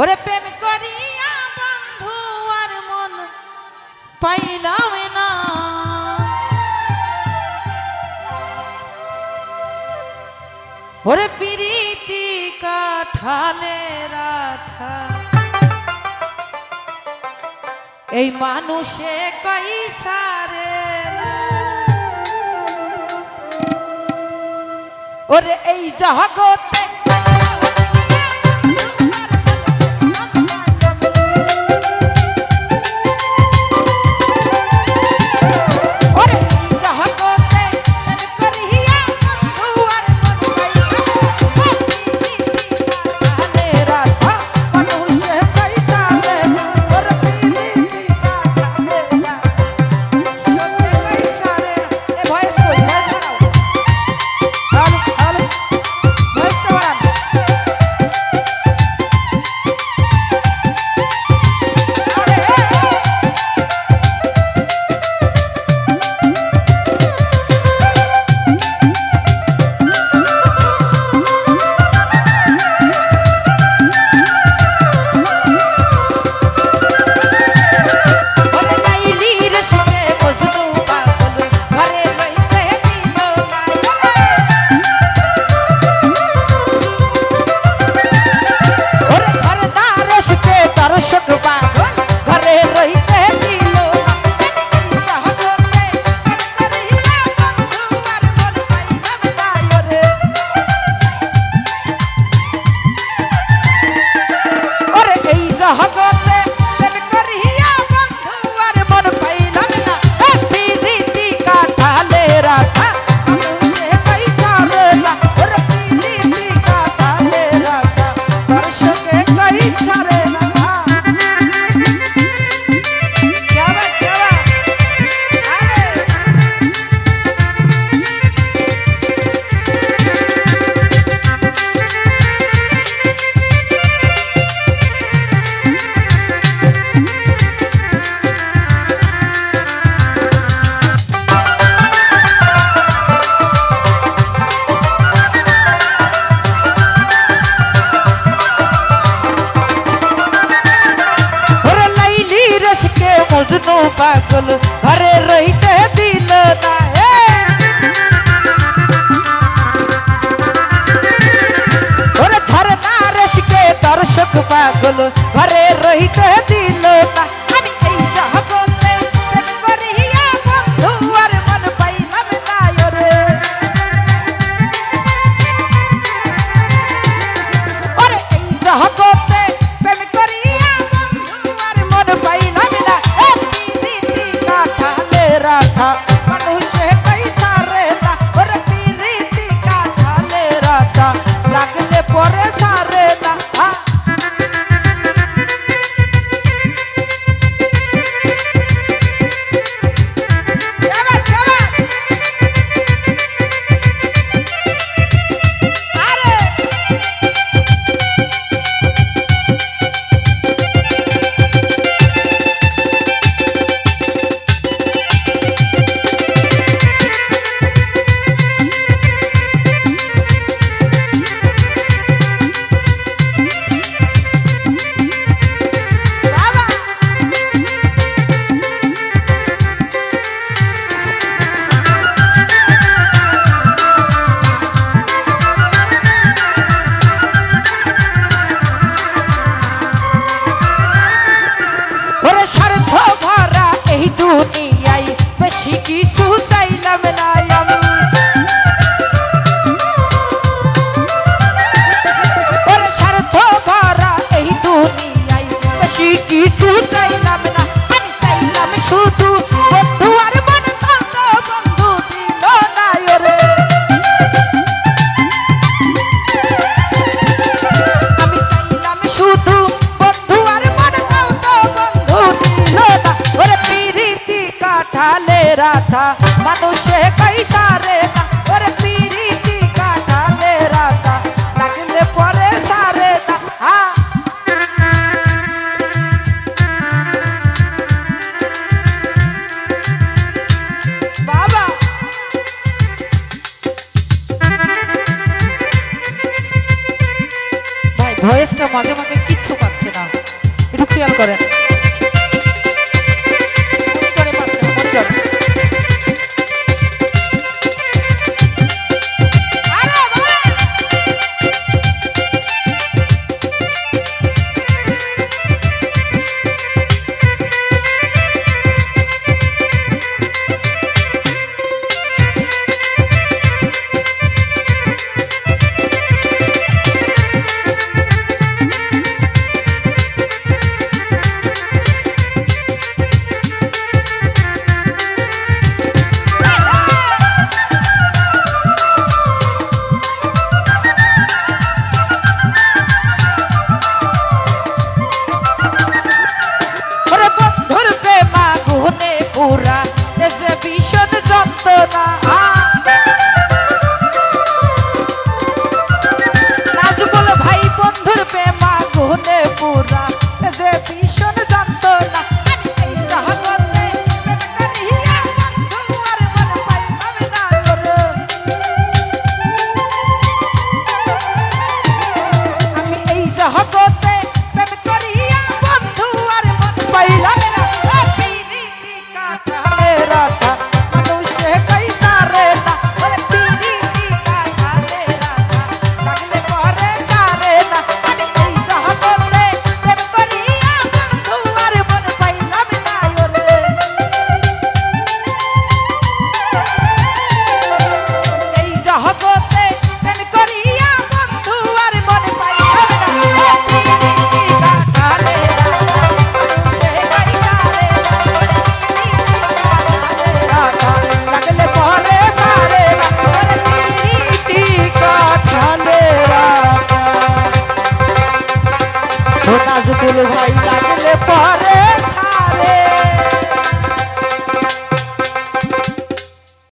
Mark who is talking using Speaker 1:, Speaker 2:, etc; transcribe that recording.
Speaker 1: ওরে প্রেম করিয়া বন্ধু আর মন পাইলাম না। ওরে প্রীতি কাঠালে রাঠা। এই মানুষে কই সারে ওরে এই জগতে মজনু পাগল, ঘরে রইতে দিল না ওরে ধর না রেশকে দর্শক পাগল, ঘরে রইতে দিল না। রাঠা মানুষে কাইসা রে না, ওরে পিরিতি কাঠা রে রাঠা লাগলে পরে সারে না হা বাবা। ভাই ভয়েসটা মাঝে মাঝে কিচ্ছু পাচ্ছে না। একটু খেয়াল করেন।